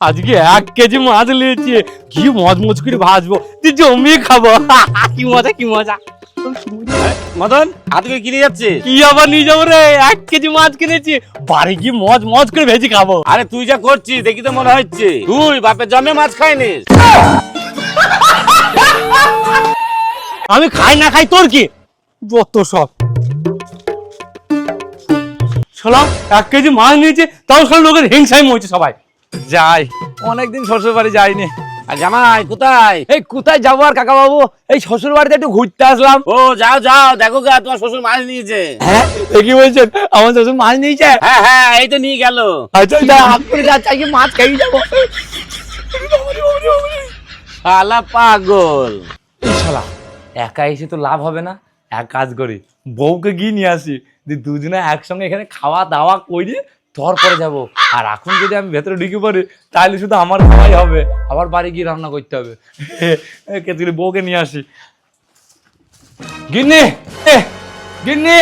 আজকে এক কেজি মাছ নিয়েছি। কি মজ মজ করে ভাজবো? তুই জমিয়ে খাব। কি মজা কি মজা। মদন করে কিনে যাচ্ছে কি আবার নিয়ে যাব রে? এক কেজি মাছ কিনেছি। বাড়ি কি মজ মজ করে ভেজে খাব। আরে তুই যা করছিস দেখি তো মনে হচ্ছে। তুই বাপের জমে মাছ খাইনি আমি খাই না খাই তোর কি? যত সব। শোনা এক কেজি মাছ নিয়েছে তাও সব লোকের হিংসাই মরছে সবাই। যাই। অনেকদিন শ্বশুর বাড়ি যাইনি। আর জামাই কোথায়? এই কোথায় যাব আর কাকা বাবু এই শ্বশুর বাড়িতে একটু ঘুরতে আসলাম। ও যাও যাও দেখো গা তোমার শ্বশুর মাছ নিয়েছে। হ্যাঁ এ কি বলছেন? আমার শ্বশুর মাছ নিয়েছে? হ্যাঁ হ্যাঁ এই তো নিয়ে গেল। আচ্ছা আচ্ছা। হাত করে যাচ্ছে মাছ খেয়ে যাব শালা পাগল। এই শালা একা এসে তো লাভ হবে না। এক কাজ করি বউকে গিয়ে নিয়ে আসি। দুজনে একসঙ্গে এখানে খাওয়া দাওয়া করি তারপরে যাব। আর এখন যদি আমি ভেতরে ঢুকে পড়ি তাহলে শুধু আমার খাওয়াই হবে। আবার বাড়ি গিয়ে রান্না করতে হবে। কেতগুলি বউকে নিয়ে আসি। গিন্নি! গিন্নি!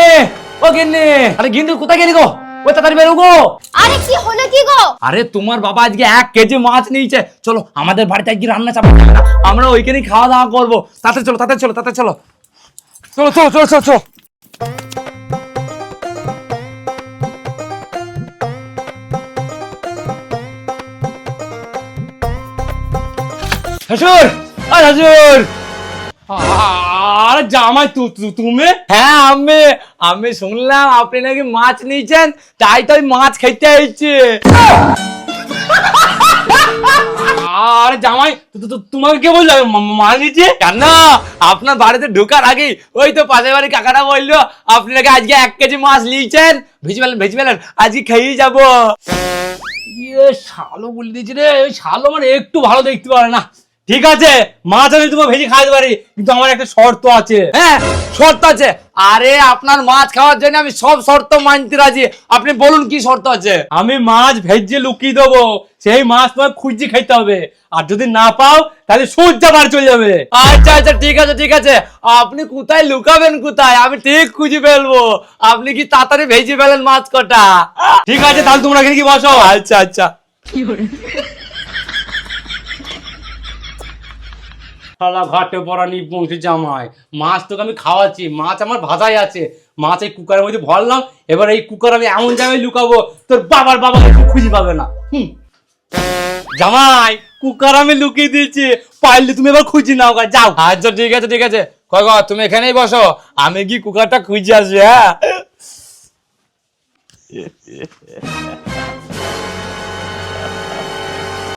ও গিন্নি! আরে গিন্নি কোথায় গেলি গো? ওই তাড়াতাড়ি বেরো গো আরে কি হলো কি গো? আরে তোমার বাবা আজকে এক কেজি মাছ নিয়েছে। চলো আমাদের বাড়িতে আজকে রান্না চাপা না আমরা ওইখানেই খাওয়া দাওয়া করব। তাতে চলো তাতে চলো তাতে চলো। চলো চলো চলো চলো চলো। শ্বশুর আরে শ্বশুর আরে জামাই তুমি? হ্যাঁ আমি আমি শুনলাম আপনি নাকি মাছ নিয়েছেন তাই তো মাছ খেতে আইছে আরে জামাই তোমাকে কে বলল? মাছ নিয়েছি? কেন? আপনার বাড়িতে ঢোকার আগে ওই তো পাশের বাড়ি কাকাটা বলল আপনি নাকি আজকে এক কেজি মাছ নিয়েছেন? ভেজে পেলেন ভেজে পেলেন আজকে খেয়েই যাব। ইয়ে শালো বলে দিয়েছি রে ওই শালো মানে একটু ভালো দেখতে পারে না। ঠিক আছে মাছ আমি তোমার ভেজে খাইতে পারি কিন্তু আমার একটা শর্ত আছে। হ্যাঁ শর্ত আছে। আরে আপনার মাছ খাওয়ার জন্য আমি সব শর্ত মানতে রাজি। আপনি বলুন কি শর্ত আছে? আমি মাছ ভেজে লুকিয়ে দেবো সেই মাছ তোমার খুঁজে খাইতে হবে। আর যদি না পাও তাহলে সূর্য বার চলে যাবে। আচ্ছা আচ্ছা ঠিক আছে ঠিক আছে। আপনি কোথায় লুকাবেন কোথায়? আমি ঠিক খুঁজে ফেলব। আপনি কি তাড়াতাড়ি ভেজে ফেলেন মাছ কটা? ঠিক আছে তাহলে তোমরা এখানে কি বসো? আচ্ছা আচ্ছা। শালা ঘাটে পড়া নি পৌঁছে জামাই। মাছ তোকে আমি খাওয়াচ্ছি, মাছ আমার ভাজাই আছে। মাছ এই কুকারের মধ্যে ভরলাম, এবার এই কুকার আমি এমন জায়গায় লুকাবো, তোর বাবার বাবা খুঁজে পাবে না। জামাই, কুকার আমি লুকিয়ে দিয়েছি, পাইলে তুমি এবার খুঁজে নাও যাও। আচ্ছা ঠিক আছে ঠিক আছে। কয় তুমি এখানেই বসো, আমি কি কুকারটা খুঁজে আসি হ্যাঁ?